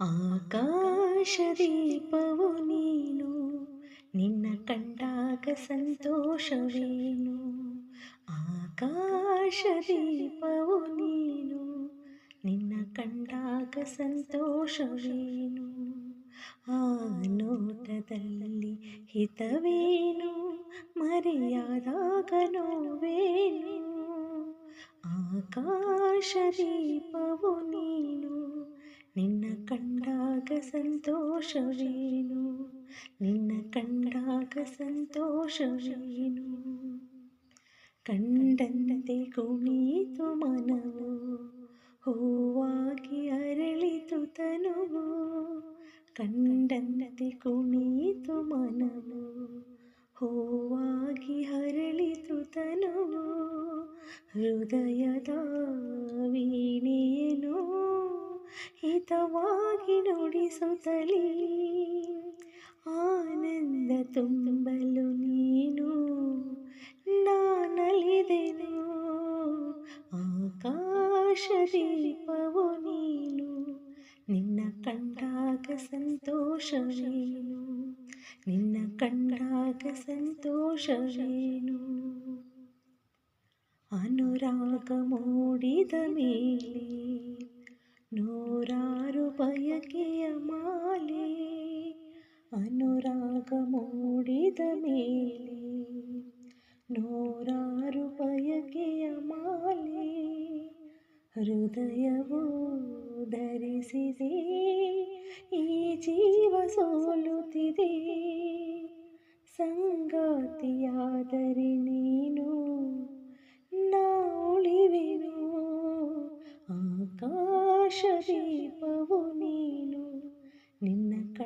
ಆಕಾಶದೀಪವು ನೀನು, ನಿನ್ನ ಕಂಡಾಗ ಸಂತೋಷವೇನು? ಆಕಾಶದೀಪವು ನೀನು, ನಿನ್ನ ಕಂಡಾಗ ಸಂತೋಷವೇನು? ಆ ನೋಟದಲ್ಲಿ ಹಿತವೇನು? ಮರೆಯಾದಾಗ ನೋವೇನು ಆಕಾಶದೀಪವು ನೀನು ನಿನ್ನ ಕಂಡಾಗ ಸಂತೋಷವೇನು? ನಿನ್ನ ಕಂಡಾಗ ಸಂತೋಷವೇನು? ಕಂಡಂತೆ ಕುಣಿಯಿತು ಮನವು, ಹೂವಾಗಿ ಅರಳಿತು ತನುವು. ಕಂಡಂತೆ ಕುಣಿಯಿತು ಮನವು, ಹೂವಾಗಿ ಹರಳಿತು ತನುವು. ಹೃದಯದ ವೀಣೆಯನು? ಹಿತವಾಗಿ ನುಡಿಸುತ್ತಲೇ. ಆನಂದ ತುಂಬಲು ನೀನು ನಾನಲಿದೆನು ಆಕಾಶ ದೀಪವು ನೀನು. ನಿನ್ನ ಕಂಡಾಗ ಸಂತೋಷವೇನು? ನಿನ್ನ ಕಂಡಾಗ ಸಂತೋಷವೇನು? ಅನುರಾಗ ಮೂಡಿದ ಮೇಲೆ ಬಯಕೆಯ ಮಾಲೆ, ಅನುರಾಗ ಮೂಡಿದ ಮೇಲೆ. ನೂರಾರು ಬಯಕೆಯ ಮಾಲೆ, ಹೃದಯವು ಧರಿಸಿದೆ, ಈ ಜೀವ ಸೋಲುತ್ತಿದೆ. ಸಂಗಾತಿಯಾದರೆ ನೀನು ನಾ ಉಳಿವೆನು, ಆಕಾಶ ದೀಪವು